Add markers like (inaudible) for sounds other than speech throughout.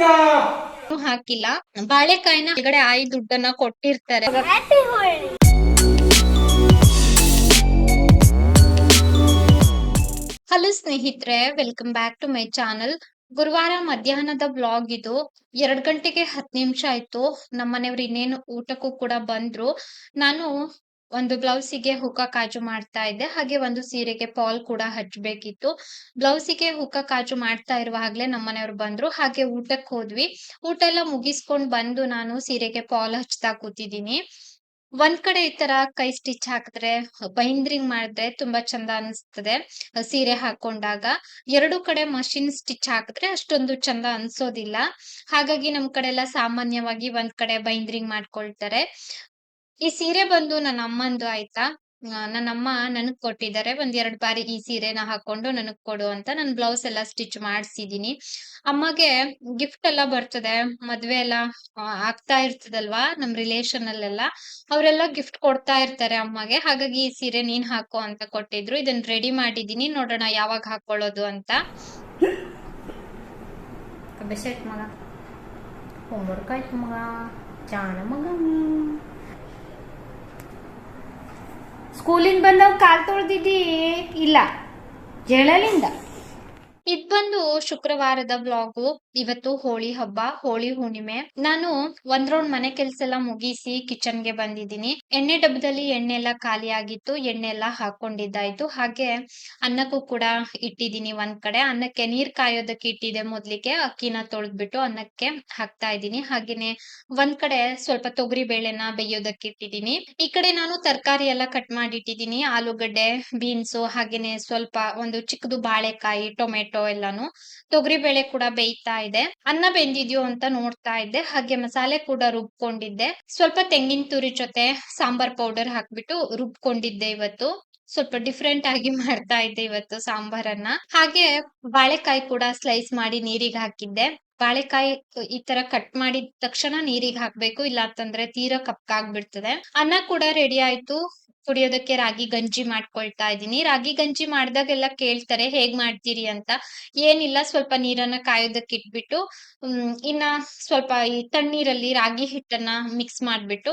ಹಾಕಿಲ್ಲ. ಬಾಳೆಕಾಯಿನ ಒಳಗಡೆ ಆಯಿ ದುಡ್ಡನ್ನ ಕೊಟ್ಟಿರ್ತಾರೆ. ಹಲೋ ಸ್ನೇಹಿತರೆ welcome back to my channel ಗುರುವಾರ ಮಧ್ಯಾಹ್ನದ ಬ್ಲಾಗ್ ಇದು. ಎರಡ್ ಗಂಟೆಗೆ ಹತ್ತು ನಿಮಿಷ ಆಯ್ತು. ನಮ್ಮನೆಯವ್ರು ಇನ್ನೇನು ಊಟಕ್ಕೂ ಕೂಡ ಬಂದ್ರು. ನಾನು ಒಂದು ಬ್ಲೌಸಿಗೆ ಹುಕ್ಕ ಕಾಜು ಮಾಡ್ತಾ ಇದ್ದೆ ಹಾಗೆ ಒಂದು ಸೀರೆಗೆ ಪಾಲ್ ಕೂಡ ಹಚ್ಬೇಕಿತ್ತು. ಬ್ಲೌಸಿಗೆ ಹುಕ್ಕ ಕಾಜು ಮಾಡ್ತಾ ಇರುವಾಗ್ಲೇ ನಮ್ಮನೆಯವ್ರು ಬಂದ್ರು. ಹಾಗೆ ಊಟಕ್ಕೆ ಹೋದ್ವಿ. ಊಟ ಎಲ್ಲ ಮುಗಿಸ್ಕೊಂಡ್ ಬಂದು ನಾನು ಸೀರೆಗೆ ಪಾಲ್ ಹಚ್ತಾ ಕೂತಿದ್ದೀನಿ. ಒಂದ್ ಕಡೆ ಈ ತರ ಕೈ ಸ್ಟಿಚ್ ಹಾಕಿದ್ರೆ, ಬೈಂದ್ರಿಂಗ್ ಮಾಡಿದ್ರೆ ತುಂಬಾ ಚಂದ ಅನ್ಸ್ತದೆ, ಸೀರೆ ಹಾಕೊಂಡಾಗ. ಎರಡು ಕಡೆ ಮಷಿನ್ ಸ್ಟಿಚ್ ಹಾಕಿದ್ರೆ ಅಷ್ಟೊಂದು ಚಂದ ಅನ್ಸೋದಿಲ್ಲ. ಹಾಗಾಗಿ ನಮ್ ಕಡೆ ಎಲ್ಲ ಸಾಮಾನ್ಯವಾಗಿ ಒಂದ್ ಕಡೆ ಬೈಂದ್ರಿಂಗ್ ಮಾಡ್ಕೊಳ್ತಾರೆ. ಈ ಸೀರೆ ಬಂದು ನನ್ನ ಅಮ್ಮಂದು ಆಯ್ತಾ? ನನ್ನ ಅಮ್ಮ ನನಗ್ ಕೊಟ್ಟಿದ್ದಾರೆ. ಒಂದ್ ಎರಡ್ ಬಾರಿ ಈ ಸೀರೆನ ಹಾಕೊಂಡು ನನಗ್ ಕೊಡು ಅಂತ ನನ್ ಬ್ಲೌಸ್ ಎಲ್ಲ ಸ್ಟಿಚ್ ಮಾಡ್ಸಿದೀನಿ. ಅಮ್ಮಗೆ ಗಿಫ್ಟ್ ಎಲ್ಲಾ ಬರ್ತದೆ. ಮದ್ವೆ ಎಲ್ಲಾ ಆಗ್ತಾ ಇರ್ತದಲ್ವಾ ನಮ್ ರಿಲೇಶನ್ ಅಲ್ಲೆಲ್ಲ? ಅವರೆಲ್ಲ ಗಿಫ್ಟ್ ಕೊಡ್ತಾ ಇರ್ತಾರೆ ಅಮ್ಮಗೆ. ಹಾಗಾಗಿ ಈ ಸೀರೆ ನೀನ್ ಹಾಕೋ ಅಂತ ಕೊಟ್ಟಿದ್ರು. ಇದನ್ ರೆಡಿ ಮಾಡಿದೀನಿ. ನೋಡೋಣ ಯಾವಾಗ ಹಾಕೊಳ್ಳೋದು ಅಂತ. ಮಗ. ಹೋಮ್ವರ್ಕ್ ಆಯ್ತು ಮಗ. ಚಾನ ಸ್ಕೂಲಿಂದ ಬಂದವ್ ಕಾಲ್ ತೊಳ್ದಿದ್ದಿ? ಇಲ್ಲ. ಜಳಲಿಂದ. ಇದ್ ಬಂದು ಶುಕ್ರವಾರದ ಬ್ಲಾಗು ಇವತ್ತು ಹೋಳಿ ಹಬ್ಬ, ಹೋಳಿ ಹುಣ್ಣಿಮೆ. ನಾನು ಒಂದ್ ರೌಂಡ್ ಮನೆ ಕೆಲ್ಸ ಎಲ್ಲ ಮುಗಿಸಿ ಕಿಚನ್ಗೆ ಬಂದಿದ್ದೀನಿ. ಎಣ್ಣೆ ಡಬ್ಬದಲ್ಲಿ ಎಣ್ಣೆ ಎಲ್ಲ ಖಾಲಿ ಆಗಿತ್ತು ಎಣ್ಣೆ ಎಲ್ಲ ಹಾಕೊಂಡಿದ್ದಾಯ್ತು. ಹಾಗೆ ಅನ್ನಕ್ಕೂ ಕೂಡ ಇಟ್ಟಿದ್ದೀನಿ ಒಂದ್ ಕಡೆ. ಅನ್ನಕ್ಕೆ ನೀರ್ ಕಾಯೋದಕ್ಕೆ ಇಟ್ಟಿದೆ ಮೊದ್ಲಿಗೆ. ಅಕ್ಕಿನ ತೊಳೆದ್ಬಿಟ್ಟು ಅನ್ನಕ್ಕೆ ಹಾಕ್ತಾ ಇದ್ದೀನಿ. ಹಾಗೇನೆ ಒಂದ್ ಕಡೆ ಸ್ವಲ್ಪ ತೊಗರಿ ಬೇಳೆನ ಬೇಯೋದಕ್ಕೆ ಇಟ್ಟಿದ್ದೀನಿ. ಈ ಕಡೆ ನಾನು ತರಕಾರಿ ಎಲ್ಲ ಕಟ್ ಮಾಡಿ ಇಟ್ಟಿದ್ದೀನಿ ಆಲೂಗಡ್ಡೆ, ಬೀನ್ಸ್, ಹಾಗೇನೆ ಸ್ವಲ್ಪ ಒಂದು ಚಿಕ್ಕದು ಬಾಳೆಕಾಯಿ, ಟೊಮೆಟೊ ಎಲ್ಲಾನು. ತೊಗರಿ ಬೇಳೆ ಕೂಡ ಬೇಯ್ತಾ ಇದೆ. ಅನ್ನ ಬೆಂದಿದ್ಯೋ ಅಂತ ನೋಡ್ತಾ ಇದ್ದೆ. ಹಾಗೆ ಮಸಾಲೆ ಕೂಡ ರುಬ್ಕೊಂಡಿದ್ದೆ. ಸ್ವಲ್ಪ ತೆಂಗಿನ ತುರಿ ಜೊತೆ ಸಾಂಬಾರ್ ಪೌಡರ್ ಹಾಕ್ಬಿಟ್ಟು ರುಬ್ಕೊಂಡಿದ್ದೆ ಇವತ್ತು. ಸ್ವಲ್ಪ ಡಿಫ್ರೆಂಟ್ ಆಗಿ ಮಾಡ್ತಾ ಇದ್ದೆ ಇವತ್ತು ಸಾಂಬಾರನ್ನ. ಹಾಗೆ ಬಾಳೆಕಾಯಿ ಕೂಡ ಸ್ಲೈಸ್ ಮಾಡಿ ನೀರಿಗೆ ಹಾಕಿದ್ದೆ. ಬಾಳೆಕಾಯಿ ಈ ತರ ಕಟ್ ಮಾಡಿದ ತಕ್ಷಣ ನೀರಿಗೆ ಹಾಕ್ಬೇಕು. ಇಲ್ಲ ಅಂತಂದ್ರೆ ತೀರಾ ಕಪ್ಪಾಗ್ಬಿಡ್ತದೆ. ಅನ್ನ ಕೂಡ ರೆಡಿ ಆಯ್ತು. ಕುಡಿಯೋದಕ್ಕೆ ರಾಗಿ ಗಂಜಿ ಮಾಡ್ಕೊಳ್ತಾ ಇದ್ದೀನಿ. ರಾಗಿ ಗಂಜಿ ಮಾಡ್ದಾಗೆಲ್ಲ ಕೇಳ್ತಾರೆ, ಹೇಗ್ ಮಾಡ್ತೀರಿ? ಅಂತ. ಏನಿಲ್ಲ, ಸ್ವಲ್ಪ ನೀರನ್ನ ಕಾಯೋದಕ್ಕೆ ಇಟ್ಬಿಟ್ಟು ಇನ್ನ ಸ್ವಲ್ಪ ಈ ತಣ್ಣೀರಲ್ಲಿ ರಾಗಿ ಹಿಟ್ಟನ್ನ ಮಿಕ್ಸ್ ಮಾಡ್ಬಿಟ್ಟು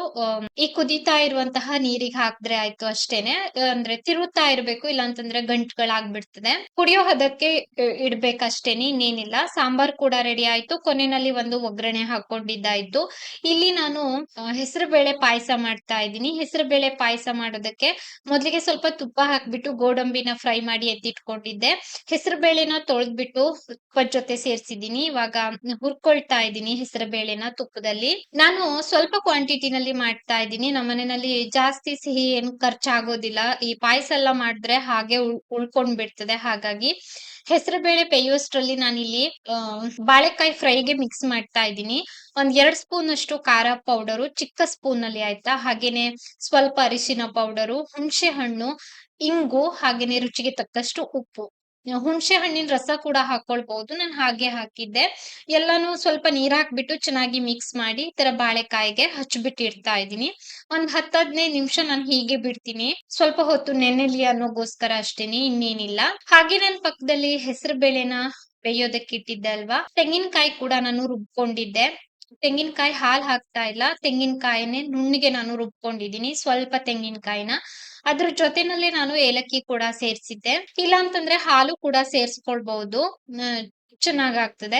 ಈ ಕುದೀತಾ ಇರುವಂತಹ ನೀರಿಗೆ ಹಾಕಿದ್ರೆ ಆಯ್ತು ಅಷ್ಟೇನೆ. ಅಂದ್ರೆ ತಿರುತ್ತಾ ಇರ್ಬೇಕು ಇಲ್ಲ ಅಂತಂದ್ರೆ ಗಂಟ್ಗಳಾಗ್ಬಿಡ್ತದೆ. ಕುಡಿಯೋ ಹದಕ್ಕೆ ಇಡ್ಬೇಕಷ್ಟೇನೆ, ಇನ್ನೇನಿಲ್ಲ. ಸಾಂಬಾರ್ ಕೂಡ ರೆಡಿ ಆಯ್ತು. ಕೊನೆಯಲ್ಲಿ ಒಂದು ಒಗ್ಗರಣೆ ಹಾಕೊಂಡಿದ್ದಾಯ್ತು. ಇಲ್ಲಿ ನಾನು ಹೆಸರು ಬೇಳೆ ಪಾಯಸ ಮಾಡ್ತಾ ಇದ್ದೀನಿ. ಹೆಸರು ಬೇಳೆ ಪಾಯಸ ಮಾಡೋದಕ್ಕೆ ಮೊದಲಿಗೆ ಸ್ವಲ್ಪ ತುಪ್ಪ ಹಾಕ್ಬಿಟ್ಟು ಗೋಡಂಬಿನ ಫ್ರೈ ಮಾಡಿ ಎತ್ತಿಟ್ಕೊಂಡಿದ್ದೆ. ಹೆಸರು ಬೇಳೆನ ತೊಳೆದ್ಬಿಟ್ಟು ತುಪ್ಪದ ಜೊತೆ ಸೇರ್ಸಿದೀನಿ ಇವಾಗ ಹುರ್ಕೊಳ್ತಾ ಇದ್ದೀನಿ ಹೆಸರು ಬೇಳೆನ ತುಪ್ಪದಲ್ಲಿ. ನಾನು ಸ್ವಲ್ಪ ಕ್ವಾಂಟಿಟಿನಲ್ಲಿ ಮಾಡ್ತಾ ಇದ್ದೀನಿ. ನಮ್ಮನೆಯಲ್ಲಿ ಜಾಸ್ತಿ ಸಿಹಿ ಏನು ಖರ್ಚಾಗೋದಿಲ್ಲ. ಈ ಪಾಯಸ ಎಲ್ಲ ಮಾಡಿದ್ರೆ ಹಾಗೆ ಉಳ್ಕೊಂಡ್ ಬಿಡ್ತದೆ ಹಾಗಾಗಿ ಹೆಸರು ಬೇಳೆ ಬೇಯುವಷ್ಟ್ರಲ್ಲಿ ನಾನಿಲ್ಲಿ ಬಾಳೆಕಾಯಿ ಫ್ರೈಗೆ ಮಿಕ್ಸ್ ಮಾಡ್ತಾ ಇದ್ದೀನಿ. ಒಂದ್ ಎರಡ್ ಸ್ಪೂನ್ ಅಷ್ಟು ಖಾರ ಪೌಡರು, ಚಿಕ್ಕ ಸ್ಪೂನ್ ಅಲ್ಲಿ ಆಯ್ತಾ, ಹಾಗೇನೆ ಸ್ವಲ್ಪ ಅರಿಶಿನ ಪೌಡರು, ಹುಣಸೆ ಹಣ್ಣು, ಇಂಗು, ಹಾಗೇನೆ ರುಚಿಗೆ ತಕ್ಕಷ್ಟು ಉಪ್ಪು. ಹುಣ್ಸೆ ಹಣ್ಣಿನ ರಸ ಕೂಡ ಹಾಕೊಳ್ಬಹುದು ನಾನು ಹಾಗೆ ಹಾಕಿದ್ದೆ. ಎಲ್ಲಾನು ಸ್ವಲ್ಪ ನೀರ್ ಹಾಕ್ಬಿಟ್ಟು ಚೆನ್ನಾಗಿ ಮಿಕ್ಸ್ ಮಾಡಿ ಈ ತರ ಬಾಳೆಕಾಯಿಗೆ ಹಚ್ಬಿಟ್ಟು ಇಡ್ತಾ ಇದ್ದೀನಿ. ಒಂದ್ ಹತ್ತ ಹದಿನೈದು ನಿಮಿಷ ನಾನು ಹೀಗೆ ಬಿಡ್ತೀನಿ. ಸ್ವಲ್ಪ ಹೊತ್ತು ನೆನೆಲಿ ಅನ್ನೋಗೋಸ್ಕರ ಅಷ್ಟೇನೆ, ಇನ್ನೇನಿಲ್ಲ. ಹಾಗೆ ನನ್ ಪಕ್ಕದಲ್ಲಿ ಹೆಸರು ಬೇಳೆನ ಬೇಯೋದಕ್ಕೆ ಇಟ್ಟಿದ್ದೆ ಅಲ್ವಾ? ತೆಂಗಿನಕಾಯಿ ಕೂಡ ನಾನು ರುಬ್ಕೊಂಡಿದ್ದೆ. ತೆಂಗಿನಕಾಯಿ ಹಾಲ್ ಹಾಕ್ತಾ ಇಲ್ಲ. ತೆಂಗಿನಕಾಯಿನೇ ನುಣ್ಣಗೆ ನಾನು ರುಬ್ಕೊಂಡಿದೀನಿ ಸ್ವಲ್ಪ ತೆಂಗಿನಕಾಯಿನ. ಅದ್ರ ಜೊತೆನಲ್ಲೇ ನಾನು ಏಲಕ್ಕಿ ಕೂಡ ಸೇರ್ಸಿದ್ದೆ. ಇಲ್ಲ ಅಂತಂದ್ರೆ ಹಾಲು ಕೂಡ ಸೇರ್ಸ್ಕೊಳ್ಬಹುದು. ಚೆನ್ನಾಗಾಗ್ತದೆ. ಆಗ್ತದೆ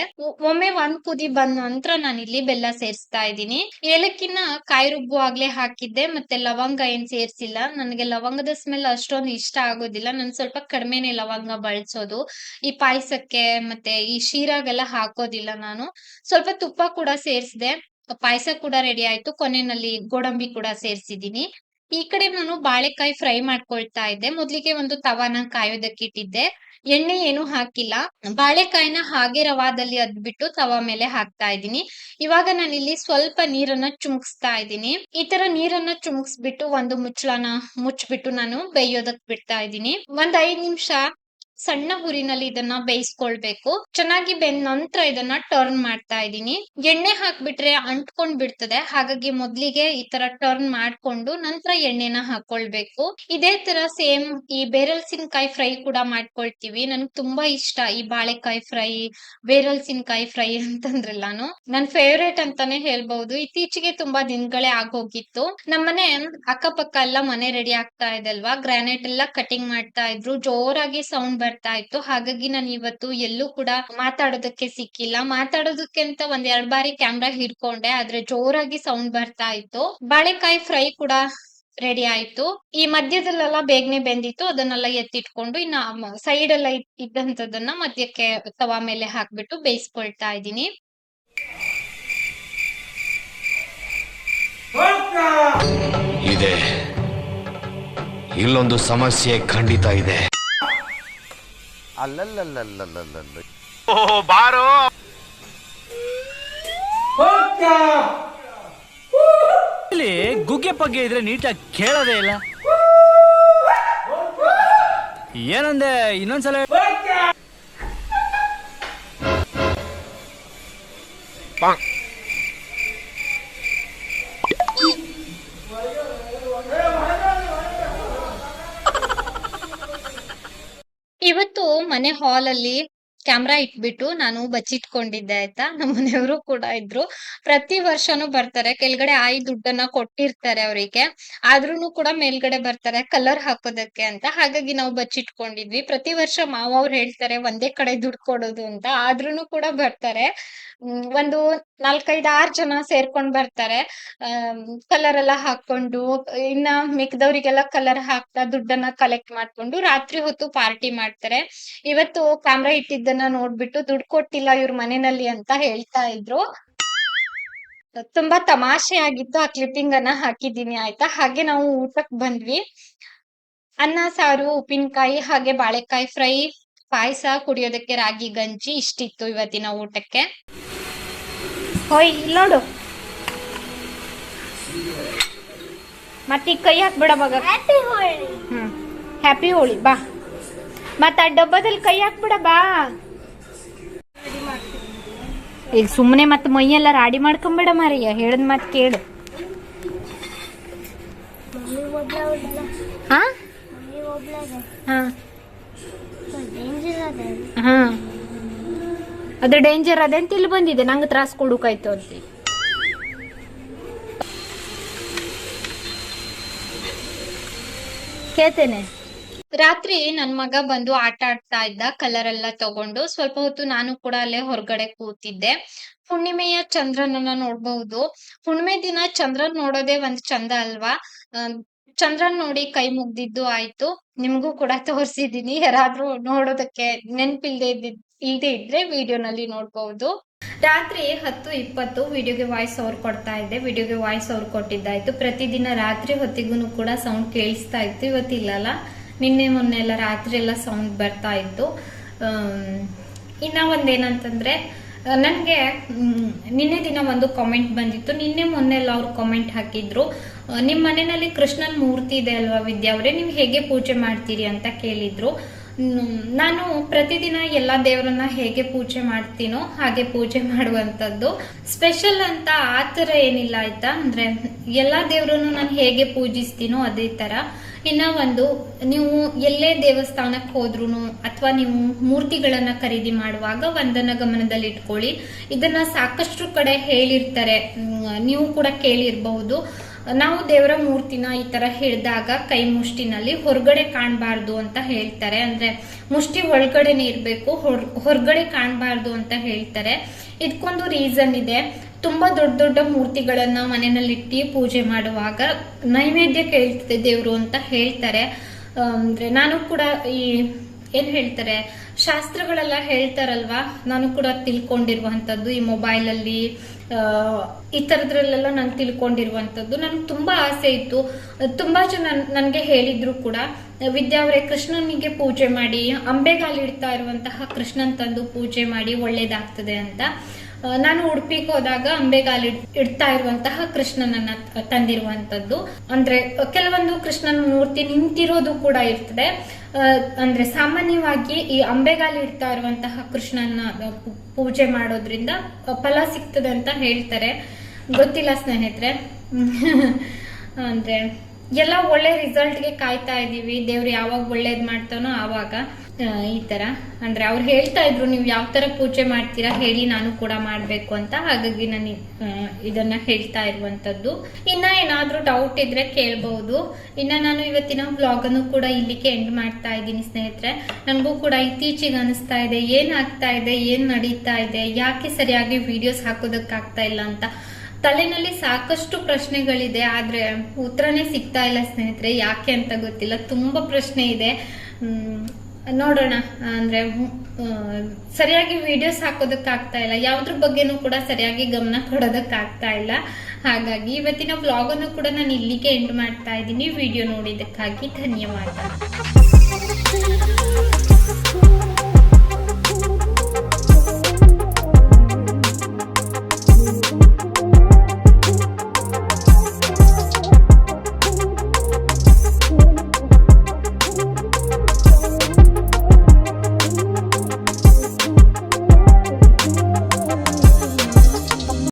ಒಮ್ಮೆ ಒಂದ್ ಕುದಿ ಬಂದ ನಂತರ ನಾನು ಇಲ್ಲಿ ಬೆಲ್ಲ ಸೇರಿಸ್ತಾ ಇದ್ದೀನಿ. ಏಲಕ್ಕಿನ ಕಾಯಿ ರುಬ್ಬುವಾಗ್ಲೇ ಹಾಕಿದ್ದೆ, ಮತ್ತೆ ಲವಂಗ ಏನ್ ಸೇರ್ಸಿಲ್ಲ. ನನಗೆ ಲವಂಗದ ಸ್ಮೆಲ್ ಅಷ್ಟೊಂದು ಇಷ್ಟ ಆಗೋದಿಲ್ಲ. ನನ್ ಸ್ವಲ್ಪ ಕಡಿಮೆನೆ ಲವಂಗ ಬಳಸೋದು. ಈ ಪಾಯಸಕ್ಕೆ ಮತ್ತೆ ಈ ಶೀರಾಗೆಲ್ಲ ಹಾಕೋದಿಲ್ಲ ನಾನು. ಸ್ವಲ್ಪ ತುಪ್ಪ ಕೂಡ ಸೇರ್ಸಿದೆ. ಪಾಯಸ ಕೂಡ ರೆಡಿ ಆಯ್ತು. ಕೊನೆಯಲ್ಲಿ ಗೋಡಂಬಿ ಕೂಡ ಸೇರ್ಸಿದೀನಿ ಈ ಕಡೆ ನಾನು ಬಾಳೆಕಾಯಿ ಫ್ರೈ ಮಾಡ್ಕೊಳ್ತಾ ಇದ್ದೆ. ಮೊದ್ಲಿಗೆ ಒಂದು ತವಾನ ಕಾಯೋದಕ್ಕೆ ಇಟ್ಟಿದ್ದೆ. ಎಣ್ಣೆ ಏನು ಹಾಕಿಲ್ಲ. ಬಾಳೆಕಾಯಿನ ಹಾಗೆ ರವಾದಲ್ಲಿ ಅದ್ಬಿಟ್ಟು ತವಾ ಮೇಲೆ ಹಾಕ್ತಾ ಇದ್ದೀನಿ. ಇವಾಗ ನಾನಿಲ್ಲಿ ಸ್ವಲ್ಪ ನೀರನ್ನ ಚುಮುಕ್ಸ್ತಾ ಇದ್ದೀನಿ. ಈ ತರ ನೀರನ್ನ ಚುಮುಕ್ಸ್ಬಿಟ್ಟು ಒಂದು ಮುಚ್ಚಳನ ಮುಚ್ಬಿಟ್ಟು ನಾನು ಬೇಯೋದಕ್ ಬಿಡ್ತಾ ಇದ್ದೀನಿ. ಒಂದ್ ಐದ್ ನಿಮಿಷ ಸಣ್ಣ ಹುರಿನಲ್ಲಿ ಇದನ್ನ ಬೇಯಿಸ್ಕೊಳ್ಬೇಕು. ಚೆನ್ನಾಗಿ ಬೆಂದ ನಂತರ ಇದನ್ನ ಟರ್ನ್ ಮಾಡ್ತಾ ಇದ್ದೀನಿ. ಎಣ್ಣೆ ಹಾಕ್ಬಿಟ್ರೆ ಅಂಟ್ಕೊಂಡ್ ಬಿಡ್ತದೆ. ಹಾಗಾಗಿ ಮೊದ್ಲಿಗೆ ಈ ತರ ಟರ್ನ್ ಮಾಡ್ಕೊಂಡು ನಂತರ ಎಣ್ಣೆನ ಹಾಕೊಳ್ಬೇಕು. ಇದೇ ತರ ಸೇಮ್ ಈ ಬೇರಲ್ಸಿನಕಾಯಿ ಫ್ರೈ ಕೂಡ ಮಾಡ್ಕೊಳ್ತೀವಿ. ನನ್ಗೆ ತುಂಬಾ ಇಷ್ಟ ಈ ಬಾಳೆಕಾಯಿ ಫ್ರೈ, ಬೇರಲ್ಸಿನಕಾಯಿ ಫ್ರೈ ಅಂತಂದ್ರೆ ನಾನು ನನ್ ಫೇವ್ರೇಟ್ ಅಂತಾನೆ ಹೇಳ್ಬಹುದು. ಇತ್ತೀಚೆಗೆ ತುಂಬಾ ದಿನಗಳೇ ಆಗೋಗಿತ್ತು. ನಮ್ಮನೆ ಅಕ್ಕಪಕ್ಕ ಎಲ್ಲ ಮನೆ ರೆಡಿ ಆಗ್ತಾ ಇದೆ ಅಲ್ವಾ? ಗ್ರಾನೈಟ್ ಎಲ್ಲ ಕಟಿಂಗ್ ಮಾಡ್ತಾ ಇದ್ರು. ಜೋರಾಗಿ ಸೌಂಡ್ ಬರ್ತಾ ಇತ್ತು. ಹಾಗಾಗಿ ನಾನು ಇವತ್ತು ಎಲ್ಲೂ ಕೂಡ ಮಾತಾಡೋದಕ್ಕೆ ಸಿಕ್ಕಿಲ್ಲ. ಮಾತಾಡೋದಕ್ಕೆ ಅಂತ ಒಂದ್ ಎರಡ್ ಬಾರಿ ಕ್ಯಾಮ್ರಾ ಹಿಡ್ಕೊಂಡೆ, ಆದ್ರೆ ಜೋರಾಗಿ ಸೌಂಡ್ ಬರ್ತಾ ಇತ್ತು. ಬಾಳೆಕಾಯಿ ಫ್ರೈ ಕೂಡ ರೆಡಿ ಆಯ್ತು. ಈ ಮಧ್ಯದಲ್ಲೆಲ್ಲ ಬೇಗನೆ ಬೆಂದಿತ್ತು. ಅದನ್ನೆಲ್ಲ ಎತ್ತಿಟ್ಕೊಂಡು ಇನ್ನ ಸೈಡ್ ಎಲ್ಲ ಇದ್- ಇದ್ದಂತದನ್ನ ಮಧ್ಯಕ್ಕೆ ತವಾ ಮೇಲೆ ಹಾಕ್ಬಿಟ್ಟು ಬೇಯಿಸ್ಕೊಳ್ತಾ ಇದ್ದೀನಿ. ಇದೆ. ಇಲ್ಲೊಂದು ಸಮಸ್ಯೆ ಖಂಡಿತ ಇದೆ. ಅಲ್ಲಲ್ಲಲ್ಲಲ್ಲಲ್ಲಲ್ಲ ಇಲ್ಲಿ ಗುಗ್ಗೆ ಪಗ್ಗೆ ಇದ್ರೆ ನೀಟಾಗಿ ಕೇಳೋದೇ ಇಲ್ಲ. ಏನಂದೆ ಇನ್ನೊಂದ್ಸಲ ಇವತ್ತು ಮನೆ ಹಾಲ್ ಅಲ್ಲಿ ಕ್ಯಾಮ್ರಾ ಇಟ್ಬಿಟ್ಟು ನಾನು ಬಚ್ಚಿಟ್ಕೊಂಡಿದ್ದೆ, ಆಯ್ತಾ? ನಮ್ಮ ಮನೆಯವರು ಕೂಡ ಇದ್ರು. ಪ್ರತಿ ವರ್ಷನೂ ಬರ್ತಾರೆ. ಕೆಳಗಡೆ ಆಯಿ ದುಡ್ಡನ್ನ ಕೊಟ್ಟಿರ್ತಾರೆ ಅವರಿಗೆ. ಆದ್ರೂನು ಕೂಡ ಮೇಲ್ಗಡೆ ಬರ್ತಾರೆ ಕಲರ್ ಹಾಕೋದಕ್ಕೆ ಅಂತ. ಹಾಗಾಗಿ ನಾವು ಬಚ್ಚಿಟ್ಕೊಂಡಿದ್ವಿ. ಪ್ರತಿ ವರ್ಷ ಮಾವ ಅವ್ರು ಹೇಳ್ತಾರೆ, ಒಂದೇ ಕಡೆ ದುಡ್ಡು ಕೊಡೋದು ಅಂತ. ಆದ್ರೂನು ಕೂಡ ಬರ್ತಾರೆ. ಒಂದು ನಾಲ್ಕೈದು ಆರ್ ಜನ ಸೇರ್ಕೊಂಡ್ ಬರ್ತಾರೆ. ಕಲರ್ ಎಲ್ಲ ಹಾಕೊಂಡು ಇನ್ನ ಮಿಕ್ಕದವ್ರಿಗೆಲ್ಲ ಕಲರ್ ಹಾಕ್ತಾ ದುಡ್ಡನ್ನ ಕಲೆಕ್ಟ್ ಮಾಡ್ಕೊಂಡು ರಾತ್ರಿ ಹೊತ್ತು ಪಾರ್ಟಿ ಮಾಡ್ತಾರೆ. ಇವತ್ತು ಕ್ಯಾಮ್ರಾ ಇಟ್ಟಿದ್ದನ್ನ ನೋಡ್ಬಿಟ್ಟು ದುಡ್ಡು ಕೊಟ್ಟಿಲ್ಲ ಇವ್ರ ಮನೆಯಲ್ಲಿ ಅಂತ ಹೇಳ್ತಾ ಇದ್ರು. ತುಂಬಾ ತಮಾಷೆ ಆಗಿತ್ತು ಆ ಕ್ಲಿಪ್ಪಿಂಗ್ ಅನ್ನ ಹಾಕಿದೀನಿ ಆಯ್ತಾ? ಹಾಗೆ ನಾವು ಊಟಕ್ ಬಂದ್ವಿ. ಅನ್ನ ಸಾರು ಉಪ್ಪಿನಕಾಯಿ ಹಾಗೆ ಬಾಳೆಕಾಯಿ ಫ್ರೈ ಪಾಯಸ ಕುಡಿಯೋದಕ್ಕೆ ರಾಗಿ ಗಂಜಿ ಇಷ್ಟಿತ್ತು ಇವತ್ತಿನ ಊಟಕ್ಕೆ. ಹೋಯ್ ಇಲ್ಲಿ ನೋಡು. ಮತ್ತೆ ಈ ಕೈ ಹಾಕ್ಬಿಡ ಮಗ. ಹ್ಮ್. ಹ್ಯಾಪಿ ಹೋಳಿ ಬಾ. ಮತ್ತ ಆ ಡಬ್ಬದಲ್ಲಿ ಕೈ ಹಾಕ್ಬಿಡ ಬಾ. ಈಗ ಸುಮ್ಮನೆ ಮತ್ತೆ ಮೈಯೆಲ್ಲ ರಾಡಿ ಮಾಡ್ಕೊಂಬೇಡ ಮಾರಯ್ಯ ಹೇಳದ್ ಮಾತು ಕೇಳು. ಹಾ? ಹಾ. ಹಾ. ಅದು ಡೇಂಜರ್ ಅದೇ ಅಂತ ಇಲ್ಲಿ ಬಂದಿದೆ ನಂಗೆ ತ್ರಾಸ ಕೊಡುಕಾಯ್ತು ಅಂತ. ಕೇಳ್ತೇನೆ. ರಾತ್ರಿ ನನ್ ಮಗ ಬಂದು ಆಟ ಆಡ್ತಾ ಇದ್ದ ಕಲರ್ ಎಲ್ಲ ತಗೊಂಡು. ಸ್ವಲ್ಪ ಹೊತ್ತು ನಾನು ಕೂಡ ಅಲ್ಲೇ ಹೊರಗಡೆ ಕೂತಿದ್ದೆ. ಹುಣ್ಣಿಮೆಯ ಚಂದ್ರನನ್ನ ನೋಡ್ಬಹುದು. ಹುಣ್ಣಿಮೆ ದಿನ ಚಂದ್ರನ್ ನೋಡೋದೇ ಒಂದ್ ಚಂದ ಅಲ್ವಾ? ಚಂದ್ರನ್ ನೋಡಿ ಕೈ ಮುಗ್ದಿದ್ದು ಆಯ್ತು. ನಿಮ್ಗೂ ಕೂಡ ತೋರಿಸಿದೀನಿ. ಯಾರಾದ್ರೂ ನೋಡೋದಕ್ಕೆ ನೆನ್ಪಿಲ್ದೆ ಇದ್ದಿದ್ ಇಲ್ದೇ ಇದ್ರೆ ವಿಡಿಯೋನಲ್ಲಿ ನೋಡ್ಬಹುದು. ರಾತ್ರಿ ಹತ್ತು ಇಪ್ಪತ್ತು ವಿಡಿಯೋಗೆ ವಾಯ್ಸ್ ಅವ್ರು ಕೊಡ್ತಾ ಇದ್ದೆ. ವಿಡಿಯೋಗೆ ವಾಯ್ಸ್ ಅವ್ರು ಕೊಟ್ಟಿದ್ದಾಯ್ತು. ಪ್ರತಿದಿನ ರಾತ್ರಿ ಹೊತ್ತಿಗೂ ಕೂಡ ಸೌಂಡ್ ಕೇಳಿಸ್ತಾ ಇತ್ತು. ಇವತ್ತಿಲ್ಲಲ್ಲ ನಿನ್ನೆ ಮೊನ್ನೆ ಎಲ್ಲ ರಾತ್ರಿ ಎಲ್ಲ ಸೌಂಡ್ ಬರ್ತಾ ಇತ್ತು. ಇನ್ನ ಒಂದೇನಂತಂದ್ರೆ ನನಗೆ ನಿನ್ನೆ ದಿನ ಒಂದು ಕಾಮೆಂಟ್ ಬಂದಿತ್ತು. ನಿನ್ನೆ ಮೊನ್ನೆ ಎಲ್ಲ ಅವ್ರು ಕಾಮೆಂಟ್ ಹಾಕಿದ್ರು. ನಿಮ್ಮ ನಿಮ್ ಮನೆಯಲ್ಲಿ ಕೃಷ್ಣನ್ ಮೂರ್ತಿ ಇದೆ ಅಲ್ವಾ ವಿದ್ಯಾ ಅವರೇ? ನೀವು ಹೇಗೆ ಪೂಜೆ ಮಾಡ್ತೀರಿ ಅಂತ ಕೇಳಿದ್ರು. ನಾನು ಪ್ರತಿದಿನ ಎಲ್ಲಾ ದೇವರನ್ನ ಹೇಗೆ ಪೂಜೆ ಮಾಡ್ತೀನೋ ಹಾಗೆ ಪೂಜೆ ಮಾಡುವಂತದ್ದು ಸ್ಪೆಷಲ್ ಅಂತ ಆತರ ಏನಿಲ್ಲ ಆಯ್ತಾ? ಅಂದ್ರೆ ಎಲ್ಲಾ ದೇವರನ್ನು ನಾನು ಹೇಗೆ ಪೂಜಿಸ್ತೀನೋ ಅದೇ ತರ ಇನ್ನ ಒಂದು, ನೀವು ಎಲ್ಲೇ ದೇವಸ್ಥಾನಕ್ಕೆ ಹೋದ್ರೂ ಅಥವಾ ನೀವು ಮೂರ್ತಿಗಳನ್ನ ಖರೀದಿ ಮಾಡುವಾಗ ಒಂದನ್ನ ಗಮನದಲ್ಲಿ ಇಟ್ಕೊಳ್ಳಿ. ಇದನ್ನ ಸಾಕಷ್ಟು ಕಡೆ ಹೇಳಿರ್ತಾರೆ. ನೀವು ಕೂಡ ಕೇಳಿರ್ಬಹುದು. ನಾವು ದೇವರ ಮೂರ್ತಿನ ಈ ತರ ಹಿಡಿದಾಗ ಕೈ ಮುಷ್ಟಿನಲ್ಲಿ ಹೊರಗಡೆ ಕಾಣಬಾರ್ದು ಅಂತ ಹೇಳ್ತಾರೆ. ಅಂದ್ರೆ ಮುಷ್ಟಿ ಒಳಗಡೆನೆ ಇರಬೇಕು ಹೊರ್- ಹೊರಗಡೆ ಕಾಣಬಾರ್ದು ಅಂತ ಹೇಳ್ತಾರೆ. ಇದಕ್ಕೊಂದು ರೀಸನ್ ಇದೆ. ತುಂಬಾ ದೊಡ್ಡ ದೊಡ್ಡ ಮೂರ್ತಿಗಳನ್ನ ಮನೆಯಲ್ಲಿ ಇಟ್ಟು ಪೂಜೆ ಮಾಡುವಾಗ ನೈವೇದ್ಯ ಕೇಳ್ತದೆ ದೇವರು ಅಂತ ಹೇಳ್ತಾರೆ. ಅಂದ್ರೆ ನಾನು ಕೂಡ ಈ ಏನ್ ಹೇಳ್ತಾರೆ ಶಾಸ್ತ್ರಗಳೆಲ್ಲ ಹೇಳ್ತಾರಲ್ವಾ? ನಾನು ಕೂಡ ತಿಳ್ಕೊಂಡಿರುವಂತದ್ದು ಈ ಮೊಬೈಲ್ ಅಲ್ಲಿ. ಆ, ಈ ತರದ್ರಲ್ಲೆಲ್ಲ ನಾನು ತಿಳ್ಕೊಂಡಿರುವಂತದ್ದು ನನ್ಗೆ ತುಂಬಾ ಆಸೆ ಇತ್ತು. ತುಂಬಾ ಜನ ನನ್ಗೆ ಹೇಳಿದ್ರು ಕೂಡ, ವಿದ್ಯಾ ಅವರೇ ಕೃಷ್ಣನಿಗೆ ಪೂಜೆ ಮಾಡಿ ಅಂಬೆಗಾಲಿಡ್ತಾ ಇರುವಂತಹ ಕೃಷ್ಣನ್ ತಂದು ಪೂಜೆ ಮಾಡಿ ಒಳ್ಳೇದಾಗ್ತದೆ ಅಂತ. ನಾನು ಉಡುಪಿಗೆ ಹೋದಾಗ ಅಂಬೆಗಾಲ್ ಇಡ್- ಇಡ್ತಾ ಇರುವಂತಹ ಕೃಷ್ಣನನ್ನ ತಂದಿರುವಂತದ್ದು ಅಂದ್ರೆ, ಕೆಲವೊಂದು ಕೃಷ್ಣನ ಮೂರ್ತಿ ನಿಂತಿರೋದು ಕೂಡ ಇರ್ತದೆ. ಅಂದ್ರೆ ಸಾಮಾನ್ಯವಾಗಿ ಈ ಅಂಬೆಗಾಲ್ ಇಡ್ತಾ ಇರುವಂತಹ ಕೃಷ್ಣನ ಪೂಜೆ ಮಾಡೋದ್ರಿಂದ ಫಲ ಸಿಗ್ತದೆ ಅಂತ ಹೇಳ್ತಾರೆ. ಗೊತ್ತಿಲ್ಲ ಸ್ನೇಹಿತರೆ. (laughs) ಅಂದ್ರೆ ಎಲ್ಲ ಒಳ್ಳೆ ರಿಸಲ್ಟ್ಗೆ ಕಾಯ್ತಾ ಇದೀವಿ ದೇವ್ರು ಯಾವಾಗ ಒಳ್ಳೇದ್ ಮಾಡ್ತಾನೋ ಆವಾಗ ಈ ತರ. ಅಂದ್ರೆ ಅವ್ರು ಹೇಳ್ತಾ ಇದ್ರು, ನೀವು ಯಾವ ತರ ಪೂಜೆ ಮಾಡ್ತೀರಾ ಹೇಳಿ ನಾನು ಕೂಡ ಮಾಡ್ಬೇಕು ಅಂತ. ಹಾಗಾಗಿ ನಾನು ಇದನ್ನ ಹೇಳ್ತಾ ಇರುವಂತದ್ದು. ಇನ್ನ ಏನಾದ್ರೂ ಡೌಟ್ ಇದ್ರೆ ಕೇಳ್ಬಹುದು ಇನ್ನ ನಾನು ಇವತ್ತಿನ ವ್ಲಾಗ್ ಅನ್ನು ಕೂಡ ಇಲ್ಲಿಗೆ ಎಂಡ್ ಮಾಡ್ತಾ ಇದ್ದೀನಿ ಸ್ನೇಹಿತರೆ. ನನಗೂ ಕೂಡ ಇತ್ತೀಚೆಗೆ ಅನಿಸ್ತಾ ಇದೆ. ಏನ್ ಆಗ್ತಾ ಇದೆ? ಏನ್ ನಡೀತಾ ಇದೆ? ಯಾಕೆ ಸರಿಯಾಗಿ ವಿಡಿಯೋಸ್ ಹಾಕೋದಕ್ಕಾಗ್ತಾ ಇಲ್ಲ ಅಂತ ತಲೆನಲ್ಲಿ ಸಾಕಷ್ಟು ಪ್ರಶ್ನೆಗಳಿದೆ, ಆದ್ರೆ ಉತ್ತರನೇ ಸಿಗ್ತಾ ಇಲ್ಲ ಸ್ನೇಹಿತರೆ. ಯಾಕೆ ಅಂತ ಗೊತ್ತಿಲ್ಲ. ತುಂಬಾ ಪ್ರಶ್ನೆ ಇದೆ. ನೋಡೋಣ. ಅಂದ್ರೆ ಸರಿಯಾಗಿ ವಿಡಿಯೋಸ್ ಹಾಕೋದಕ್ಕಾಗ್ತಾ ಇಲ್ಲ. ಯಾವ್ದ್ರ ಬಗ್ಗೆನೂ ಕೂಡ ಸರಿಯಾಗಿ ಗಮನ ಕೊಡೋದಕ್ಕಾಗ್ತಾ ಇಲ್ಲ. ಹಾಗಾಗಿ ಇವತ್ತಿನ ವ್ಲಾಗ್ ಅನ್ನು ಕೂಡ ನಾನು ಇಲ್ಲಿಗೆ ಎಂಡ್ ಮಾಡ್ತಾ ಇದ್ದೀನಿ. ವಿಡಿಯೋ ನೋಡಿದ್ದಕ್ಕಾಗಿ ಧನ್ಯವಾದ.